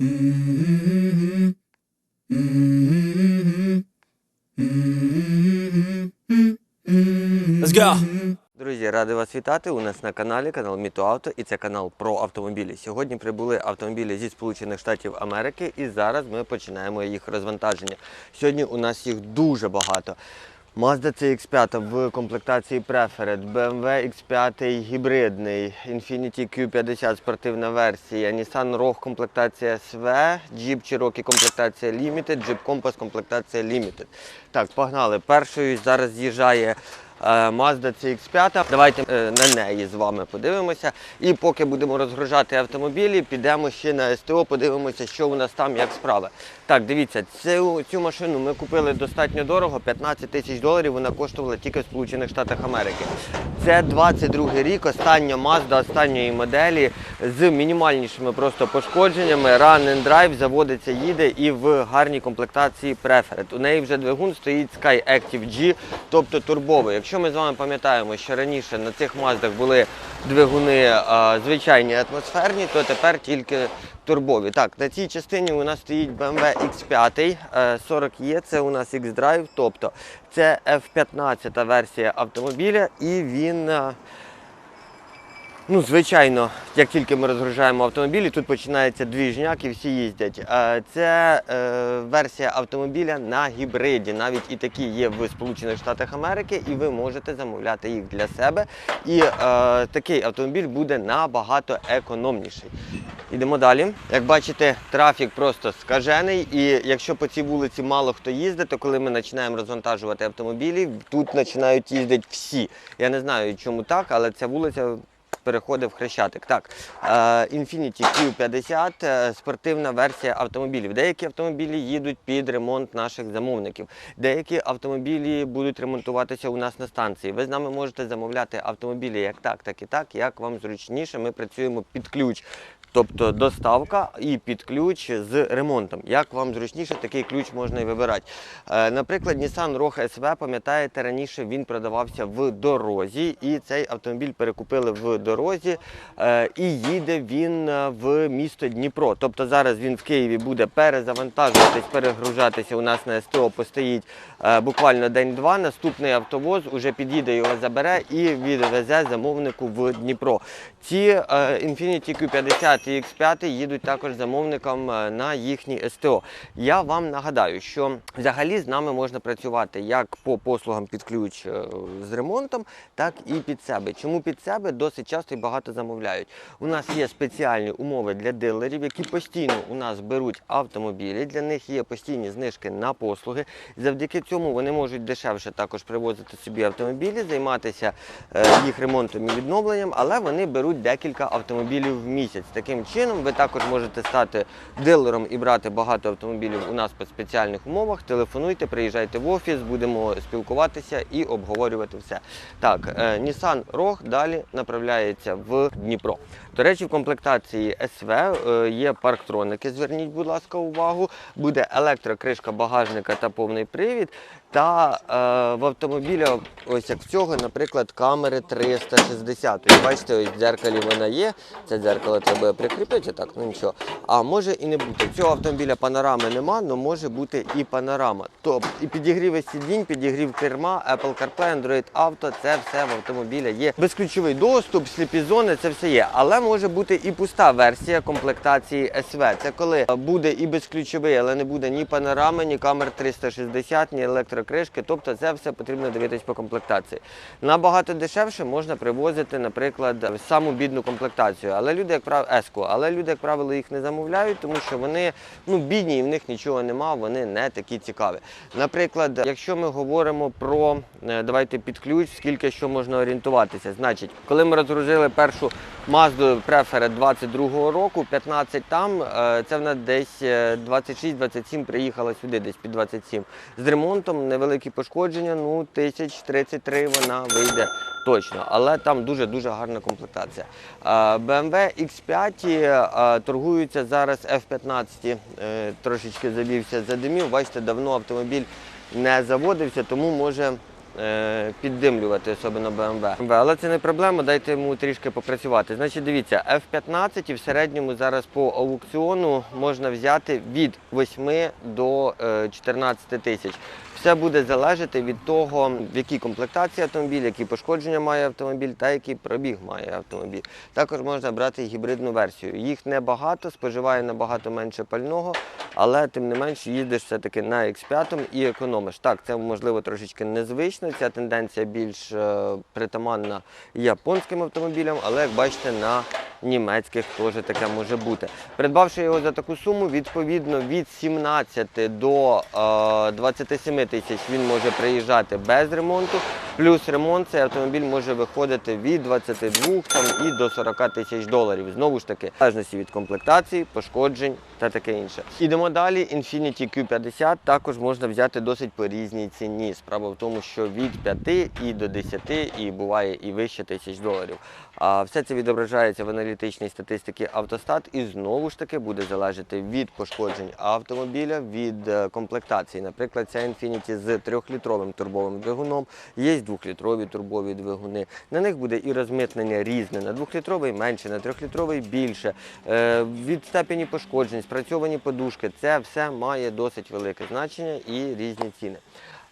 Let's go. Друзі, радий вас вітати. У нас на каналі канал Мітоавто і це канал про автомобілі. Сьогодні прибули автомобілі зі Сполучених Штатів Америки і зараз ми починаємо їх розвантаження. Сьогодні у нас їх дуже багато. Mazda CX5 в комплектації Preferred, BMW X5 гібридний, Infiniti Q50 спортивна версія, Nissan Rogue комплектація SV, Jeep Cherokee комплектація Limited, Jeep Compass комплектація Limited. Так, погнали. Першою зараз з'їжджає Mazda CX5. Давайте е, на неї з вами подивимося. І поки будемо розгружати автомобілі, підемо ще на СТО, подивимося, що у нас там, як справи. Так, дивіться, цю, цю машину ми купили достатньо дорого, 15 тисяч доларів вона коштувала тільки в Сполучених Штатах Америки. Це 22 рік, остання Mazda останньої моделі з мінімальнішими просто пошкодженнями. Run and Drive заводиться, їде і в гарній комплектації Preferred. У неї вже двигун стоїть Sky Active G, тобто турбовий. Якщо ми з вами пам'ятаємо, що раніше на цих Маздах були двигуни а, звичайні атмосферні, то тепер тільки турбові. Так, на цій частині у нас стоїть BMW X5 е, 40E, це у нас X-Drive, тобто це F15 версія автомобіля, і він. Ну, звичайно, як тільки ми розгружаємо автомобілі, тут починається двіжняк і всі їздять. Це е, версія автомобіля на гібриді. Навіть і такі є в Сполучених Штатах Америки, і ви можете замовляти їх для себе. І е, такий автомобіль буде набагато економніший. Ідемо далі. Як бачите, трафік просто скажений. І якщо по цій вулиці мало хто їздить, то коли ми починаємо розвантажувати автомобілі, тут починають їздити всі. Я не знаю, чому так, але ця вулиця переходить в Хрещатик. Так, е, Infiniti Q50 е, спортивна версія автомобілів. Деякі автомобілі їдуть під ремонт наших замовників. Деякі автомобілі будуть ремонтуватися у нас на станції. Ви з нами можете замовляти автомобілі як так, так і так, як вам зручніше. Ми працюємо під ключ. Тобто доставка і під ключ з ремонтом. Як вам зручніше, такий ключ можна і вибирати. Е, наприклад, Nissan Rogue SV, пам'ятаєте, раніше він продавався в дорозі, і цей автомобіль перекупили в дорозі, е, і їде він е, в місто Дніпро. Тобто зараз він в Києві буде перезавантажуватись, перегружатися. У нас на СТО постоїть буквально день-два. Наступний автовоз уже під'їде, його забере і відвезе замовнику в Дніпро. Ці Infiniti Q50 і X5 їдуть також замовникам е, на їхні СТО. Я вам нагадаю, що взагалі з нами можна працювати як по послугам під ключ е, з ремонтом, так і під себе. Чому під себе досить часто і багато замовляють? У нас є спеціальні умови для дилерів, які постійно у нас беруть автомобілі. Для них є постійні знижки на послуги. Завдяки цьому вони можуть дешевше також привозити собі автомобілі, займатися е, їх ремонтом і відновленням, але вони беруть декілька автомобілів в місяць. Таким чином, ви також можете стати дилером і брати багато автомобілів у нас по спеціальних умовах. Телефонуйте, приїжджайте в офіс, будемо спілкуватися і обговорювати все. Так, е, Nissan Rogue далі направляється в Дніпро. До речі, в комплектації СВ е, є парктроники. Зверніть, будь ласка, увагу. Буде електрокришка багажника та повний привід. Та е, в автомобіля, ось як в цього, наприклад, камери 360. Ось бачите, ось в дзеркалі вона є. Це дзеркало треба прикріпити, так, ну нічого. А може і не бути. Цього автомобіля панорами нема, але може бути і панорама. Тобто і підігріви сидінь, підігрів керма, Apple CarPlay, Android Auto, це все в автомобіля є. Безключовий доступ, сліпі зони, це все є. Але може бути і пуста версія комплектації SV. Це коли буде і безключовий, але не буде ні панорами, ні камер 360, ні електрокришки. Тобто це все потрібно дивитись по комплектації. Набагато дешевше можна привозити, наприклад, саму бідну комплектацію. Але люди, як правило, еску, але люди, як правило, їх не замовляють, тому що вони ну, бідні і в них нічого нема, вони не такі цікаві. Наприклад, якщо ми говоримо про е, давайте під ключ, скільки що можна орієнтуватися. Значить, коли ми розгрузили першу Mazda Preferred 22-го року, 15 там, е, це в нас десь е, 26-27 приїхала сюди, десь під 27. З ремонтом невеликі пошкодження, ну тисяч 33 вона вийде точно, але там дуже-дуже гарна комплектація. BMW X5 е, торгуються зараз F15, е, трошечки завівся задимів. Бачите, давно автомобіль не заводився, тому може е, піддимлювати, особливо BMW. Але це не проблема, дайте йому трішки попрацювати. Значить, дивіться, F15 в середньому зараз по аукціону можна взяти від 8 до е, 14 тисяч. Все буде залежати від того, в якій комплектації автомобіль, які пошкодження має автомобіль та який пробіг має автомобіль. Також можна брати гібридну версію. Їх небагато, споживає набагато менше пального, але тим не менш їздиш все-таки на X5 і економиш. Так, це можливо трошечки незвично. Ця тенденція більш е, притаманна японським автомобілям, але як бачите, на німецьких теж таке може бути. Придбавши його за таку суму, відповідно від 17 до е, 27 тисяч він може приїжджати без ремонту. Плюс ремонт цей автомобіль може виходити від 22 там, і до 40 тисяч доларів. Знову ж таки, в залежності від комплектації, пошкоджень та таке інше. Ідемо далі. Infiniti Q50 також можна взяти досить по різній ціні. Справа в тому, що від 5 і до 10, і буває і вище тисяч доларів. А все це відображається в аналітичній статистиці автостат і знову ж таки буде залежати від пошкоджень автомобіля, від е, комплектації. Наприклад, ця Infiniti з 3-літровим турбовим двигуном, є 2-літрові турбові двигуни. На них буде і розмитнення різне. На 2-літровий менше, на 3-літровий більше. відстепені Від степені пошкоджень, спрацьовані подушки, це все має досить велике значення і різні ціни.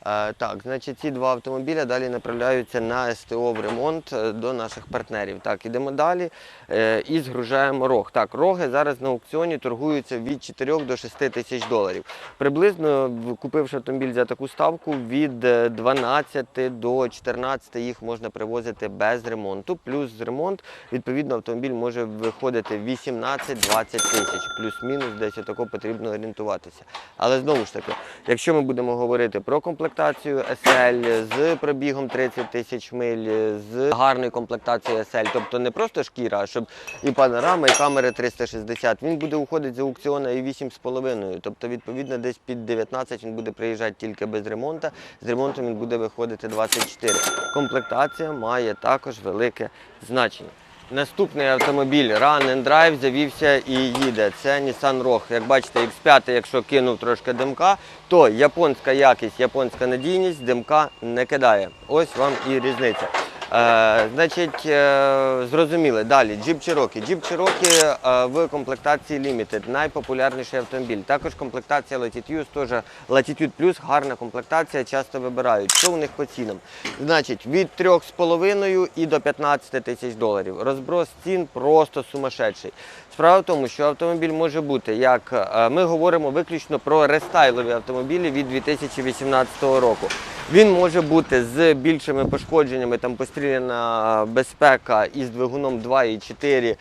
Е, Так, значить, ці два автомобіля далі направляються на СТО в ремонт е, до наших партнерів. Так, ідемо далі е, і згружаємо рог. Так, роги зараз на аукціоні торгуються від 4 до 6 тисяч доларів. Приблизно, купивши автомобіль за таку ставку, від е, 12 до 14 їх можна привозити без ремонту. Плюс з ремонт, відповідно, автомобіль може виходити 18-20 тисяч. Плюс-мінус десь отако потрібно орієнтуватися. Але знову ж таки, якщо ми будемо говорити про комплектацію SL з пробігом 30 тисяч миль, з гарною комплектацією SL, тобто не просто шкіра, а щоб і панорама, і камери 360, він буде уходити з аукціону і 8,5. Тобто, відповідно, десь під 19 він буде приїжджати тільки без ремонту. З ремонтом він буде виходити 24. Комплектація має також велике значення. Наступний автомобіль Run and Drive завівся і їде. Це Nissan Rogue. Як бачите, X5, якщо кинув трошки димка, то японська якість, японська надійність димка не кидає. Ось вам і різниця. Е, значить, е, зрозуміли. Далі Jeep Cherokee. Jeep Cherokee в комплектації Limited, найпопулярніший автомобіль. Також комплектація Latitude, теж Latitude Plus, гарна комплектація, часто вибирають. Що у них по цінам? Значить, від 3,5 і до 15 тисяч доларів. Розброс цін просто сумасшедший. Справа в тому, що автомобіль може бути, як е, ми говоримо виключно про рестайлові автомобілі від 2018 року. Він може бути з більшими пошкодженнями, там постріляна безпека із двигуном 2,4 е,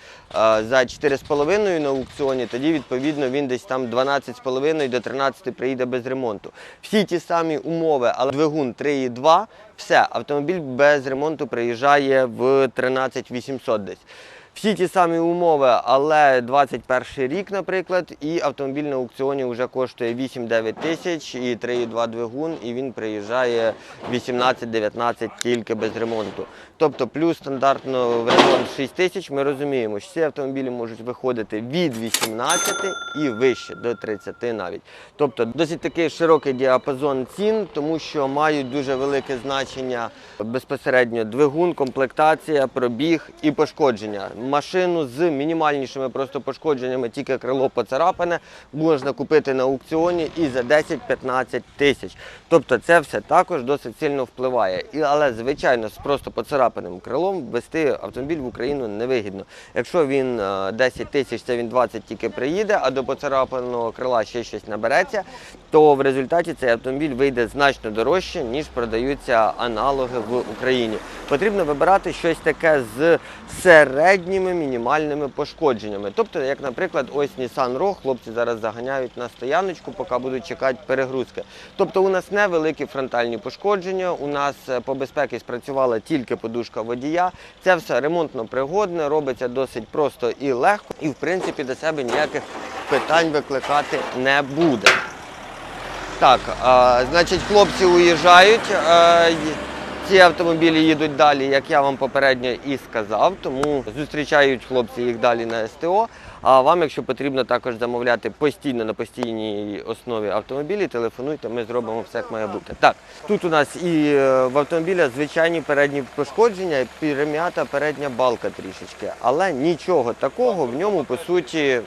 за 4,5 на аукціоні, тоді відповідно він десь там 12,5 до 13 приїде без ремонту. Всі ті самі умови, але двигун 3,2, все, автомобіль без ремонту приїжджає в 13 800 десь. Всі ті самі умови, але 21 рік, наприклад, і автомобіль на аукціоні вже коштує 8-9 тисяч і 3,2 двигун, і він приїжджає 18-19 тільки без ремонту. Тобто плюс стандартно в ремонт 6 тисяч, ми розуміємо, що ці автомобілі можуть виходити від 18 і вище до 30 навіть. Тобто досить такий широкий діапазон цін, тому що мають дуже велике значення безпосередньо двигун, комплектація, пробіг і пошкодження. Машину з мінімальнішими просто пошкодженнями, тільки крило поцарапане, можна купити на аукціоні і за 10-15 тисяч. Тобто це все також досить сильно впливає. Але, звичайно, з просто поцарапаним крилом вести автомобіль в Україну невигідно. Якщо він е, 10 тисяч, це він 20 тільки приїде, а до поцарапаного крила ще щось набереться, то в результаті цей автомобіль вийде значно дорожче, ніж продаються аналоги в Україні. Потрібно вибирати щось таке з середніми мінімальними пошкодженнями. Тобто, як, наприклад, ось Nissan Rogue, хлопці зараз заганяють на стояночку, поки будуть чекати перегрузки. Тобто у нас невеликі фронтальні пошкодження, у нас е, по безпеці спрацювала тільки подушка водія. Це все ремонтно пригодне, робиться досить просто і легко, і в принципі до себе ніяких питань викликати не буде. Так, а, значить, хлопці уїжджають. А, й- Ці автомобілі їдуть далі, як я вам попередньо і сказав, тому зустрічають хлопці їх далі на СТО. А вам, якщо потрібно також замовляти постійно на постійній основі автомобілі, телефонуйте, ми зробимо все як має бути. Так, тут у нас і е, в автомобіля звичайні передні пошкодження, перем'ята передня балка трішечки, але нічого такого в ньому по суті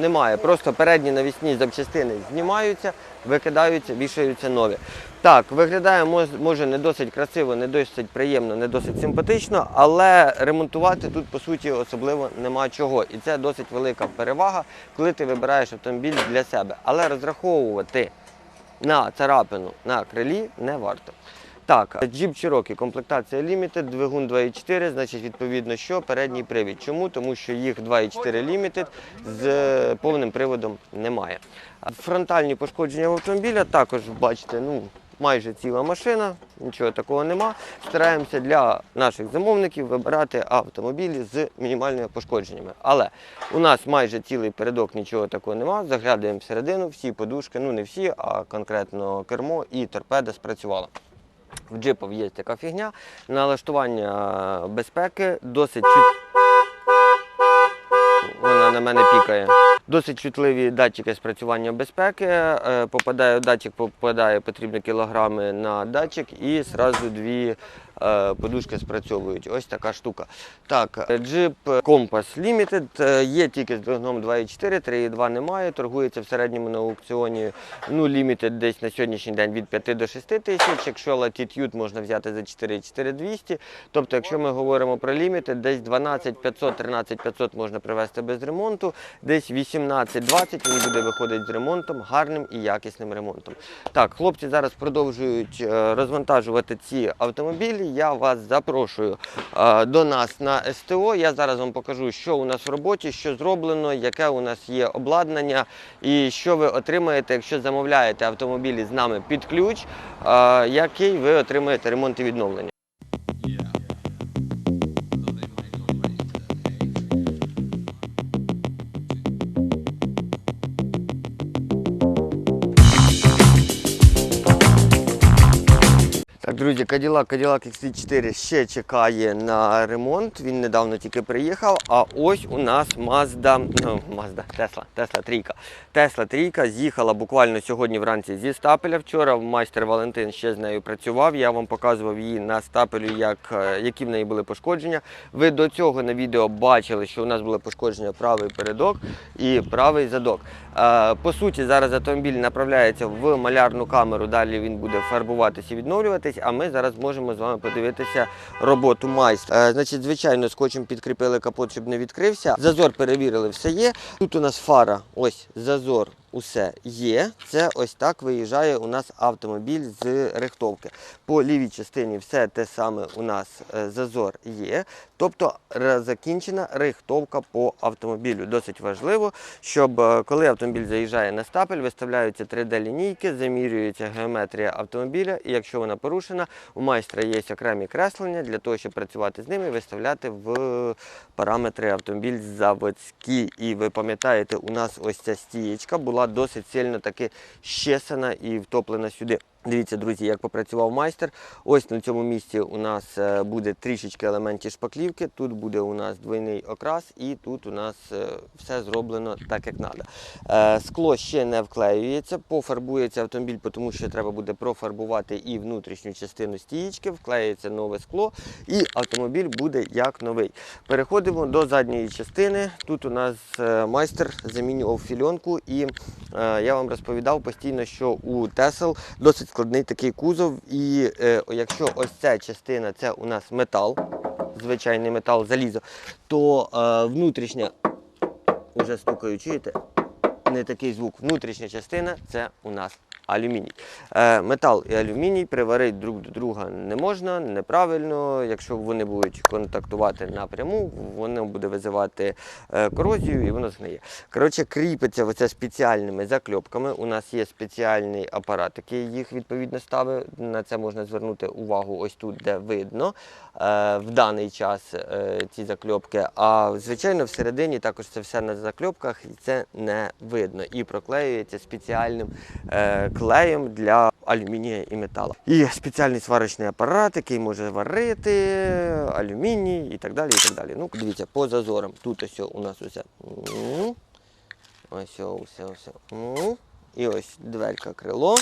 немає. Просто передні навісні запчастини знімаються, викидаються, вішаються нові. Так, виглядає може не досить красиво, не досить приємно, не досить симпатично, але ремонтувати тут по суті особливо нема чого. І це досить велика перевага, коли ти вибираєш автомобіль для себе. Але розраховувати на царапину на крилі не варто. Так, Jeep Cherokee, комплектація Limited, двигун 2.4, значить, відповідно, що передній привід. Чому? Тому що їх 2.4 Limited з повним приводом немає. Фронтальні пошкодження в автомобіля також бачите, ну, майже ціла машина, нічого такого нема. Стараємося для наших замовників вибирати автомобілі з мінімальними пошкодженнями. Але у нас майже цілий передок, нічого такого нема. Заглядуємо всередину, всі подушки, ну не всі, а конкретно кермо і торпеда спрацювала. В джипів є така фігня. Налаштування безпеки досить чут... На мене пікає. Досить чутливі датчики спрацювання безпеки. Е, Попадає датчик, попадає потрібні кілограми на датчик і зразу дві подушки спрацьовують. Ось така штука. Так, е, Jeep Compass Limited е, є тільки з двигуном 2.4, 3.2 немає. Торгується в середньому на аукціоні ну, Limited десь на сьогоднішній день від 5 до 6 тисяч. Якщо Latitude можна взяти за 4 4200. Тобто, якщо ми говоримо про Limited, десь 12 500, 13 500 можна привезти без ремонту, десь 18-20 він буде виходити з ремонтом, гарним і якісним ремонтом. Так, хлопці зараз продовжують е, розвантажувати ці автомобілі. Я вас запрошую до нас на СТО. Я зараз вам покажу, що у нас в роботі, що зроблено, яке у нас є обладнання і що ви отримаєте, якщо замовляєте автомобілі з нами під ключ, який ви отримаєте ремонт і відновлення. Друзі, Cadillac, Cadillac XT4 ще чекає на ремонт. Він недавно тільки приїхав. А ось у нас Mazda, ну, Mazda, Tesla, Tesla трійка. Tesla трійка з'їхала буквально сьогодні вранці зі стапеля. Вчора майстер Валентин ще з нею працював. Я вам показував її на стапелю, як, е, які в неї були пошкодження. Ви до цього на відео бачили, що у нас було пошкодження правий передок і правий задок. Е, По суті, зараз автомобіль направляється в малярну камеру. Далі він буде фарбуватися і відновлюватись. А ми зараз можемо з вами подивитися роботу майстра. Е, Значить, звичайно, скотчем підкріпили капот, щоб не відкрився. Зазор перевірили, все є. Тут у нас фара, ось зазор. Усе є. Це ось так виїжджає у нас автомобіль з рихтовки. По лівій частині все те саме у нас е, зазор є. Тобто закінчена рихтовка по автомобілю. Досить важливо, щоб е, коли автомобіль заїжджає на стапель, виставляються 3D-лінійки, замірюється геометрія автомобіля, і якщо вона порушена, у майстра є окремі креслення для того, щоб працювати з ними і виставляти в параметри автомобіль заводські. І ви пам'ятаєте, у нас ось ця стієчка була досить сильно таки щесана і втоплена сюди. Дивіться, друзі, як попрацював майстер. Ось на цьому місці у нас е, буде трішечки елементів шпаклівки. Тут буде у нас двойний окрас, і тут у нас е, все зроблено так, як треба. Скло ще не вклеюється, пофарбується автомобіль, тому що треба буде профарбувати і внутрішню частину стієчки, вклеюється нове скло, і автомобіль буде як новий. Переходимо до задньої частини. Тут у нас е, майстер замінював фільонку, і я вам розповідав постійно, що у Тесел досить складний такий кузов. І е, якщо ось ця частина це у нас метал, звичайний метал, залізо, то е, внутрішня, уже стукаю, чуєте? Не такий звук. Внутрішня частина це у нас алюміній. Е, метал і алюміній приварити друг до друга не можна, неправильно. Якщо вони будуть контактувати напряму, воно буде визивати е, корозію і воно згниє. Коротше, кріпиться оце спеціальними закльопками. У нас є спеціальний апарат, який їх відповідно ставить. На це можна звернути увагу ось тут, де видно е, в даний час ці закльопки. А звичайно, всередині також це все на закльопках і це не видно. І проклеюється спеціальним е, клеєм для алюмінія і металу. І спеціальний сварочний апарат, який може варити алюміній і так далі. і так далі. Ну, дивіться, по зазорам. Тут ось у нас усе. м, Ось усе, усе. І ось дверка крило.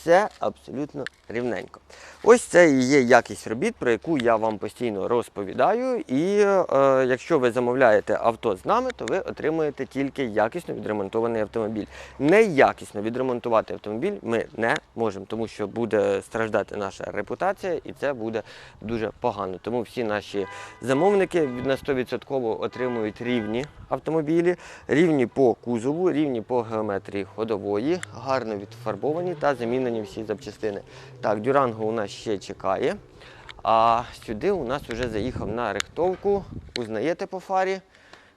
Все абсолютно рівненько. Ось це і є якість робіт, про яку я вам постійно розповідаю. І е, якщо ви замовляєте авто з нами, то ви отримуєте тільки якісно відремонтований автомобіль. Неякісно відремонтувати автомобіль ми не можемо, тому що буде страждати наша репутація, і це буде дуже погано. Тому всі наші замовники на 100% отримують рівні автомобілі, рівні по кузову, рівні по геометрії ходової, гарно відфарбовані та замінені всі запчастини. Так, Дюранго у нас ще чекає. А сюди у нас вже заїхав на рихтовку. Узнаєте по фарі?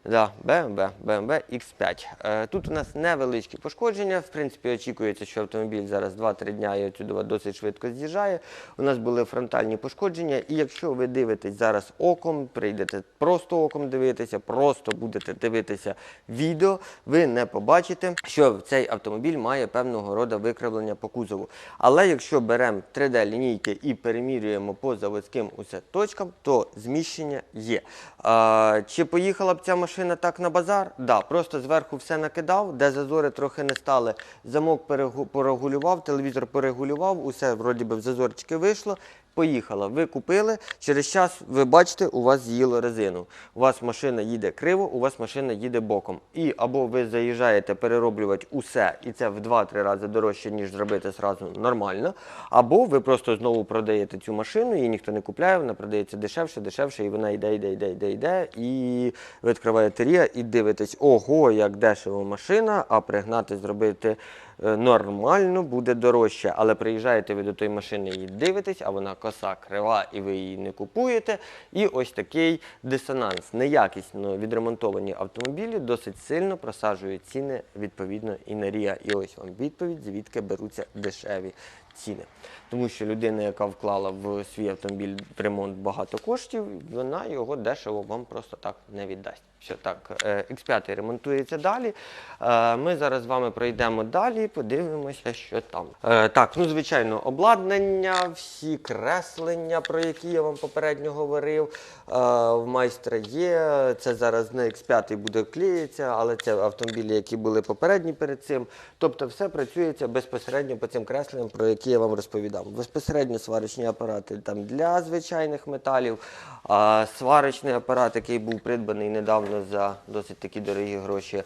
Да, BMW, BMW X5. Е, Тут у нас невеличкі пошкодження. В принципі, очікується, що автомобіль зараз 2-3 дня і отсюди досить швидко з'їжджає. У нас були фронтальні пошкодження. І якщо ви дивитесь зараз оком, прийдете просто оком дивитися, просто будете дивитися відео, ви не побачите, що цей автомобіль має певного роду викривлення по кузову. Але якщо беремо 3D-лінійки і перемірюємо по заводським усе точкам, то зміщення є. А, чи поїхала б ця машина так на базар? Да, просто зверху все накидав, де зазори трохи не стали. Замок перегу- порегулював, телевізор порегулював, усе вроді би в зазорчики вийшло. Поїхала, ви купили. Через час ви бачите, у вас з'їло резину. У вас машина їде криво, у вас машина їде боком. І або ви заїжджаєте перероблювати усе, і це в 2-3 рази дорожче, ніж зробити зразу нормально. Або ви просто знову продаєте цю машину, її ніхто не купляє, вона продається дешевше, дешевше, і вона йде, йде, йде, йде, йде. І ви відкриваєте рія і дивитесь, ого, як дешево машина, а пригнати, зробити нормально буде дорожче. Але приїжджаєте ви до тої машини і дивитесь, а вона коса крива, і ви її не купуєте. І ось такий дисонанс. Неякісно відремонтовані автомобілі досить сильно просаджують ціни відповідно і на рія. І ось вам відповідь, звідки беруться дешеві ціни. Тому що людина, яка вклала в свій автомобіль в ремонт багато коштів, вона його дешево вам просто так не віддасть. Все так, е, X5 ремонтується далі. Е, Ми зараз з вами пройдемо далі, подивимося, що там. Е, Так, ну звичайно, обладнання, всі креслення, про які я вам попередньо говорив. В майстра є. Це зараз на X5 буде клеїться, але це автомобілі, які були попередні перед цим. Тобто все працюється безпосередньо по цим кресленням, про які я вам розповідав. Безпосередньо сварочні апарати там для звичайних металів, а сварочний апарат, який був придбаний недавно за досить такі дорогі гроші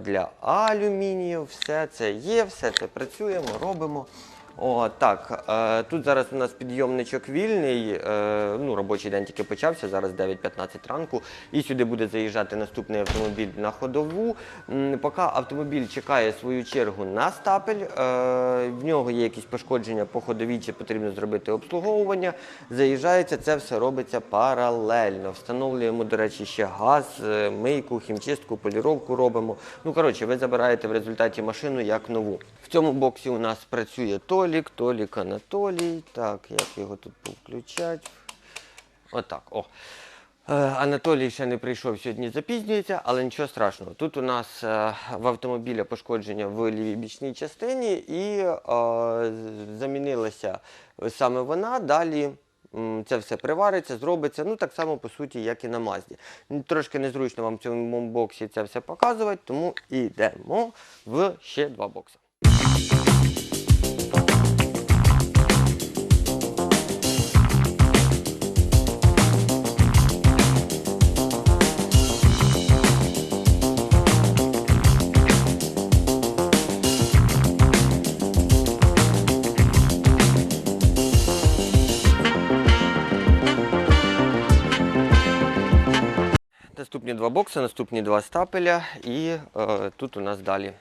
для алюмінію. Все це є, все це працюємо, робимо. О, так, е, тут зараз у нас підйомничок вільний. Е, ну, робочий день тільки почався, зараз 9.15 ранку. І сюди буде заїжджати наступний автомобіль на ходову. М, Поки автомобіль чекає свою чергу на стапель, е, в нього є якісь пошкодження по ходовій, чи потрібно зробити обслуговування. Заїжджається, це все робиться паралельно. Встановлюємо, до речі, ще газ, е, мийку, хімчистку, поліровку робимо. Ну, коротше, ви забираєте в результаті машину як нову. В цьому боксі у нас працює Толік, Толік Анатолій. Так, як його тут повключати? Отак. О. Е, Анатолій ще не прийшов сьогодні, запізнюється, але нічого страшного. Тут у нас е, в автомобіля пошкодження в лівій бічній частині і е, замінилася саме вона. Далі це все привариться, зробиться. Ну так само по суті, як і на Мазді. Трошки незручно вам в цьому боксі це все показувати, тому йдемо в ще два бокси. Два бокси, наступні два стапеля, і е, тут у нас далі.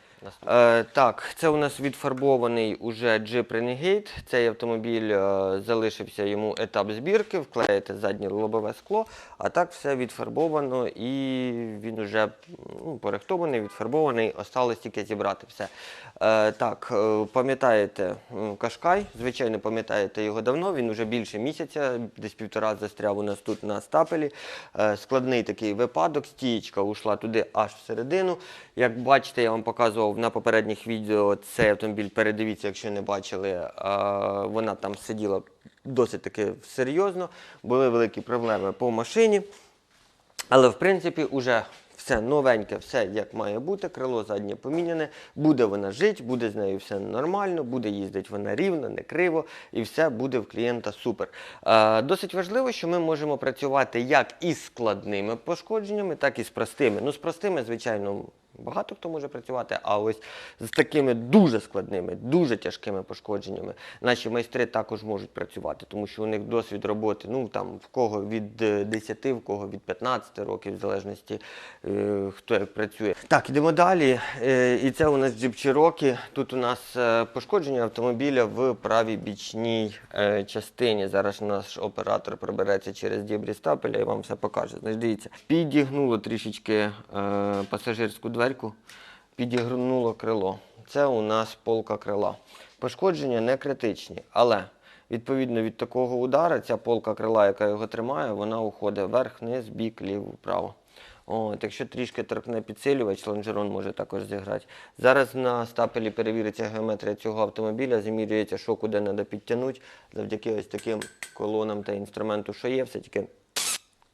Е, так, це у нас відфарбований уже Jeep Renegade. Цей автомобіль е, залишився йому етап збірки, вклеїти заднє лобове скло, а так все відфарбовано і він вже ну, порихтований, відфарбований, осталось тільки зібрати все. Е, так, е, пам'ятаєте Кашкай, звичайно, пам'ятаєте його давно, він вже більше місяця, десь півтора застряв у нас тут на стапелі. Е, складний такий випадок, стієчка ушла туди аж всередину. Як бачите, я вам показував на попередніх відео цей автомобіль, передивіться, якщо не бачили, е, вона там сиділа досить таки серйозно, були великі проблеми по машині. Але в принципі вже все новеньке, все як має бути, крило заднє поміняне, буде вона жити, буде з нею все нормально, буде їздити вона рівно, не криво, і все буде в клієнта супер. Е, досить важливо, що ми можемо працювати як із складними пошкодженнями, так і з простими. Ну, з простими, звичайно. Багато хто може працювати, а ось з такими дуже складними, дуже тяжкими пошкодженнями наші майстри також можуть працювати, тому що у них досвід роботи, ну там в кого від е, 10, в кого від 15 років, в залежності е, хто як працює. Так, ідемо далі. Е, і це у нас Cherokee. Тут у нас е, пошкодження автомобіля в правій бічній е, частині. Зараз наш оператор пробереться через дібрі стапеля і вам все покаже. Значить, дивіться, підігнуло трішечки е, пасажирську дверку, підігнуло крило. Це у нас полка крила. Пошкодження не критичні, але відповідно від такого удара ця полка крила, яка його тримає, вона уходить вверх, вниз, бік, ліво, вправо. От, якщо трішки торкне підсилювач, лонжерон може також зіграти. Зараз на стапелі перевіриться геометрія цього автомобіля, замірюється, що куди треба підтягнути. Завдяки ось таким колонам та інструменту, що є, все тільки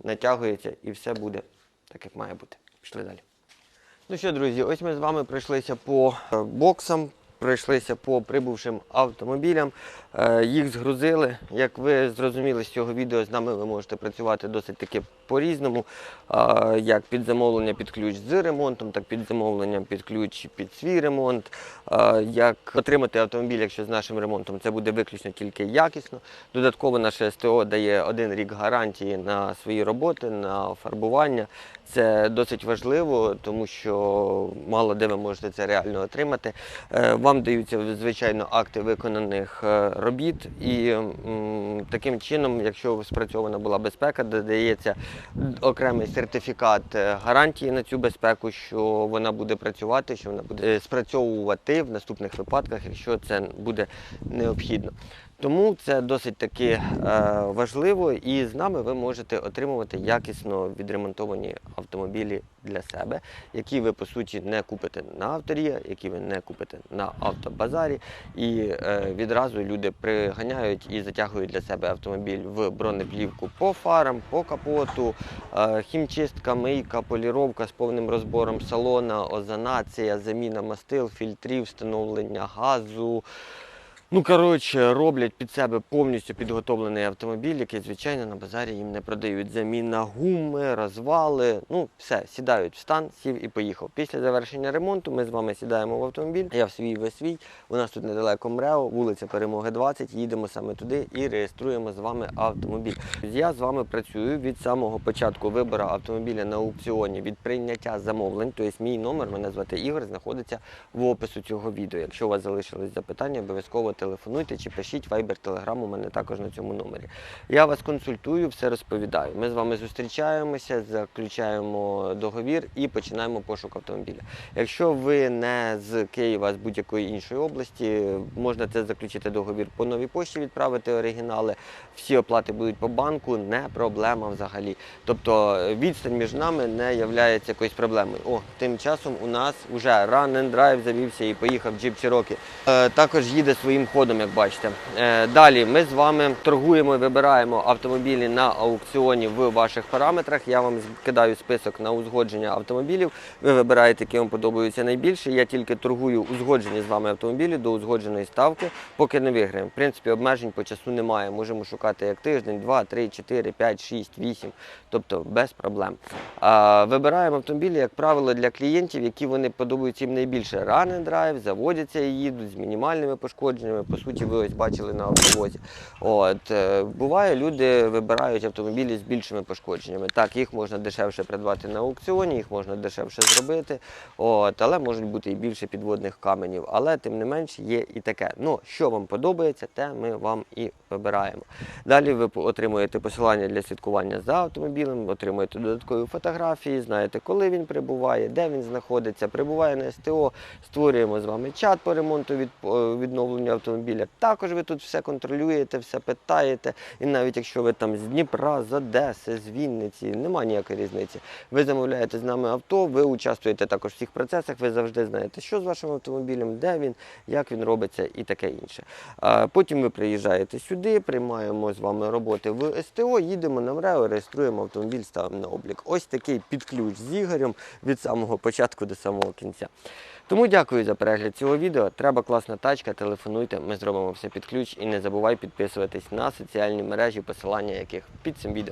натягується і все буде так, як має бути. Пішли далі. Ну що, друзі, ось ми з вами пройшлися по е, боксам, пройшлися по прибувшим автомобілям. Е, Їх згрузили. Як ви зрозуміли з цього відео, з нами ви можете працювати досить таки по-різному. Як під замовлення під ключ з ремонтом, так під замовлення під ключ під свій ремонт. Як отримати автомобіль, якщо з нашим ремонтом, це буде виключно тільки якісно. Додатково наше СТО дає один рік гарантії на свої роботи, на фарбування. Це досить важливо, тому що мало де ви можете це реально отримати. Е, Вам даються звичайно акти виконаних е, робіт, і таким чином, якщо спрацьована була безпека, додається окремий сертифікат е, гарантії на цю безпеку, що вона буде працювати, що вона буде е, спрацьовувати в наступних випадках, якщо це буде необхідно. Тому це досить таки е, важливо, і з нами ви можете отримувати якісно відремонтовані автомобілі для себе, які ви по суті не купите на авторі, які ви не купите на автобазарі. І е, відразу люди приганяють і затягують для себе автомобіль в бронеплівку по фарам, по капоту, е, хімчистка, мийка, поліровка з повним розбором салона, озонація, заміна мастил, фільтрів, встановлення газу. Ну, коротше, роблять під себе повністю підготовлений автомобіль, який, звичайно, на базарі їм не продають. Заміна гуми, розвали. Ну, все, сідають в стан, сів і поїхав. Після завершення ремонту ми з вами сідаємо в автомобіль. Я в свій ви свій. У нас тут недалеко МРЕО, вулиця Перемоги 20. Їдемо саме туди і реєструємо з вами автомобіль. Я з вами працюю від самого початку вибору автомобіля на аукціоні, від прийняття замовлень. Тобто мій номер, мене звати Ігор, знаходиться в опису цього відео. Якщо у вас залишились запитання, обов'язково телефонуйте чи пишіть Viber, Telegram, у мене також на цьому номері. Я вас консультую, все розповідаю. Ми з вами зустрічаємося, заключаємо договір і починаємо пошук автомобіля. Якщо ви не з Києва, з будь-якої іншої області, можна це заключити договір по новій пошті, відправити оригінали. Всі оплати будуть по банку, не проблема взагалі. Тобто відстань між нами не є якоюсь проблемою. О, тим часом у нас вже Run and Drive завівся і поїхав Jeep Cherokee. Е, також їде своїм ходом, як бачите. Е, далі ми з вами торгуємо і вибираємо автомобілі на аукціоні в ваших параметрах. Я вам кидаю список на узгодження автомобілів. Ви вибираєте, які вам подобаються найбільше. Я тільки торгую узгоджені з вами автомобілі до узгодженої ставки, поки не виграємо. В принципі, обмежень по часу немає. Можемо шукати як тиждень, два, три, чотири, п'ять, шість, вісім. Тобто без проблем. Вибираємо автомобілі, як правило, для клієнтів, які вони подобаються їм найбільше. And drive, заводяться і їдуть з мінімальними пошкодженнями. По суті, ви ось бачили на автовозі. От, е, буває, люди вибирають автомобілі з більшими пошкодженнями. Так, їх можна дешевше придбати на аукціоні, їх можна дешевше зробити, от, але можуть бути і більше підводних каменів. Але тим не менш є і таке. Ну, що вам подобається, те ми вам і вибираємо. Далі ви отримуєте посилання для слідкування за автомобілем, отримуєте додаткові фотографії, знаєте, коли він прибуває, де він знаходиться, прибуває на СТО, створюємо з вами чат по ремонту від, е, відновленню автомобіля. Також ви тут все контролюєте, все питаєте. І навіть якщо ви там з Дніпра, з Одеси, з Вінниці, немає ніякої різниці. Ви замовляєте з нами авто, ви участвуєте також в всіх процесах, ви завжди знаєте, що з вашим автомобілем, де він, як він робиться і таке інше. Потім ви приїжджаєте сюди, приймаємо з вами роботи в СТО, їдемо на МРЕО, реєструємо автомобіль, ставимо на облік. Ось такий підключ з Ігорем від самого початку до самого кінця. Тому дякую за перегляд цього відео. Треба класна тачка, телефонуйте, ми зробимо все під ключ і не забувай підписуватись на соціальні мережі, посилання яких під цим відео.